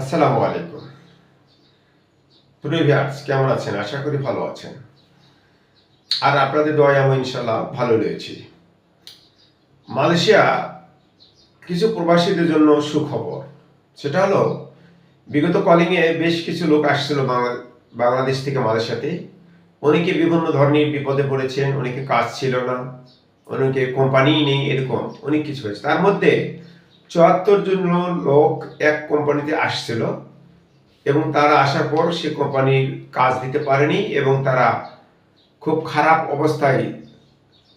আসসালামু আলাইকুম। প্রিয় ভিউয়ার্স, কেমন আছেন? আশা করি ভালো আছেন। আর আপনাদের দয়া আমি ইনশাল্লাহ ভালো রয়েছি। মালয়েশিয়া কিছু প্রবাসীদের জন্য সুখবর। সেটা হলো, বিগত কলিংয়ে বেশ কিছু লোক আসছিল বাংলাদেশ থেকে মালয়েশিয়াতে। অনেকে বিভিন্ন ধরনের বিপদে পড়েছেন অনেকে কাজ ছিল না, অনেকে কোম্পানি নেই, এরকম অনেক কিছু হয়েছে। তার মধ্যে চুয়াত্তর জন লোক এক কোম্পানিতে আসছিল এবং তারা আসার পর সে কোম্পানির কাজ দিতে পারেনি এবং তারা খুব খারাপ অবস্থায়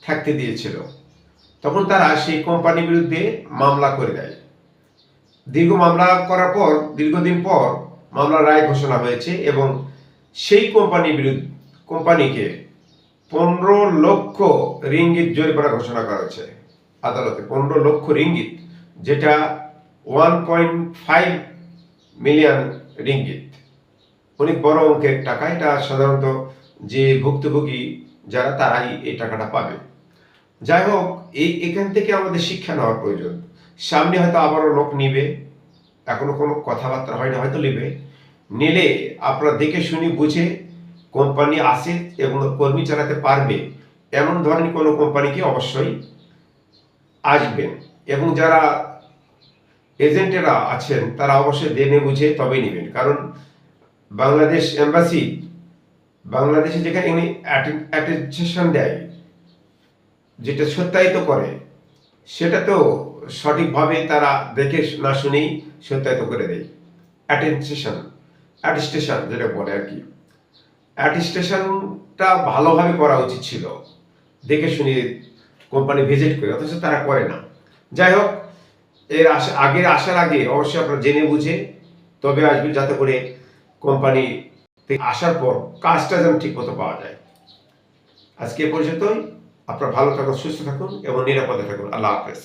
থাকতে দিয়েছিল। তখন তারা সেই কোম্পানির বিরুদ্ধে মামলা করে দেয়। দীর্ঘ মামলা করার পর, দীর্ঘদিন পর মামলার রায় ঘোষণা হয়েছে এবং সেই কোম্পানির বিরুদ্ধে, কোম্পানিকে পনেরো লক্ষ রিঙ্গিত জরিমানা ঘোষণা করা হয়েছে। আদালতে পনেরো লক্ষ রিঙ্গিত যেটা one point five million ringgit অনেক বড় অঙ্কের টাকা, এটা সাধারণত যে ভুক্তভোগী যারা, তারাই এই টাকাটা পাবে। যাই হোক, এই এখান থেকে আমাদের শিক্ষা নেওয়ার প্রয়োজন। সামনে হয়তো আবারও লোক নিবে, এখনও কোনো কথাবার্তা হয় না, হয়তো নেবে। নিলে আপনারা দেখে শুনি বুঝে কোম্পানি আসে এবং কর্মী চালাতে পারবে, এমন ধরনের কোনো কোম্পানিকে অবশ্যই আসবেন। এবং যারা এজেন্টেরা আছেন, তারা অবশ্যই জেনে বুঝে তবেই নেবেন। কারণ বাংলাদেশ এম্বাসি, বাংলাদেশে যেখানে অ্যাটেনশন দেয়, যেটা সত্যায়িত করে, সেটা তো সঠিকভাবে তারা দেখে না শুনেই সত্যায়িত করে দেয়। অ্যাটেনশন অ্যাটেস্টেশন যেটা বলে আর কি। অ্যাটেস্টেশনটা ভালোভাবে করা উচিত ছিল। দেখে শুনে কোম্পানি ভিজিট করে, অথচ তারা করে না। যাই হোক এর আসা আগের আসার আগে অবশ্যই আপনারা জেনে বুঝে তবে আসবেন যাতে করে কোম্পানি আসার পর কাজটা যেন ঠিক মতো পাওয়া যায়। আজকে পর্যন্তই। আপনারা ভালো থাকুন, সুস্থ থাকুন এবং নিরাপদে থাকুন। আল্লাহ হাফেজ।